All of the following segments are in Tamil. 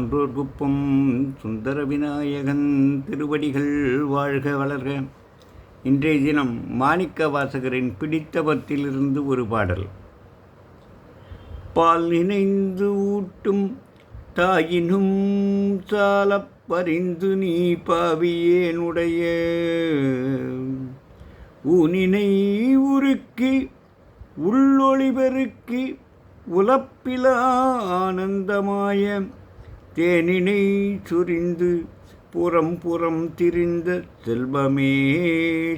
சான்றோர்குப்பம் சுந்தர விநாயகன் திருவடிகள் வாழ்க வளர்க. இன்றைய தினம் மாணிக்க வாசகரின் பிடித்தவத்திலிருந்து ஒரு பாடல். பால் நினைந்து ஊட்டும் தாயினும் சாலப் பரிந்து நீ பாவியேனுடைய ஊனினை உருக்கி உள்ளொளி பெருக்கி உலப்பிலா ஆனந்தமாய. தேனினை சுரிந்து புறம் புறம் திரிந்த செல்வமே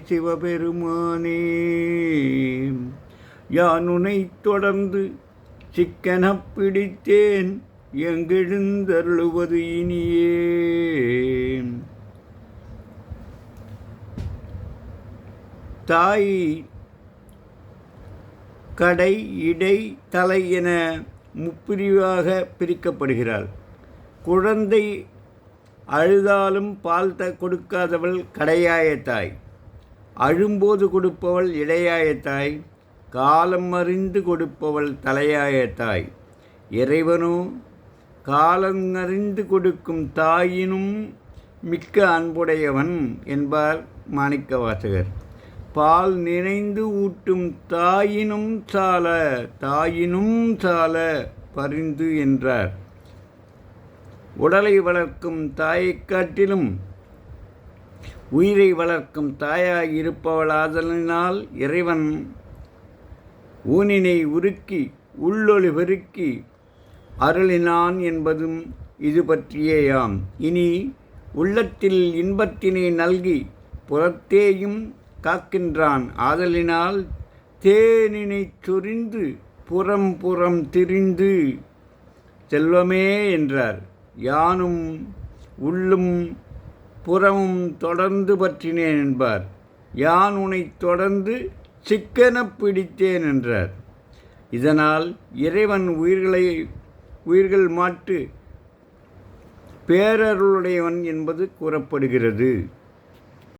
சிவபெருமானே. யானுனை தொடர்ந்து சிக்கனப் பிடித்தேன் எங்கெழுந்தருளுவது இனியே. தாய் கடை இடை தலை என முப்பிரிவாக பிரிக்கப்படுகிறாள். குழந்தை அழுதாலும் பால் த கொடுக்காதவள் கடையாய தாய். அழும்போது கொடுப்பவள் இடையாய தாய். காலம் அறிந்து கொடுப்பவள் தலையாய தாய். இறைவனோ காலங்கறிந்து கொடுக்கும் தாயினும் மிக்க அன்புடையவன் என்பார் மாணிக்கவாசகர். பால் நினைந்து ஊட்டும் தாயினும் சால தாயினும் சால பரிந்து என்றார். உடலை வளர்க்கும் தாயைக் காட்டிலும் உயிரை வளர்க்கும் தாயாய் இருப்பவளாதலினால் இறைவன் ஊனினை உருக்கி உள்ளொளி பெருக்கி அருளினான் என்பதும் இது பற்றியேயாம். இனி உள்ளத்தில் இன்பத்தினை நல்கி புறத்தேயும் காக்கின்றான். ஆதலினால் தேனினைச் சொரிந்து புறம் புறம் திரிந்து செல்வமே என்றார். யானும் உள்ளும் புறமும் தொடர்ந்து பற்றினேன் என்பார். யான் உனை தொடர்ந்து சிக்கன பிடித்தேன் என்றார். இதனால் இறைவன் உயிர்களை உயிர்கள் மாட்டு பேரருளுடையவன் என்பது கூறப்படுகிறது.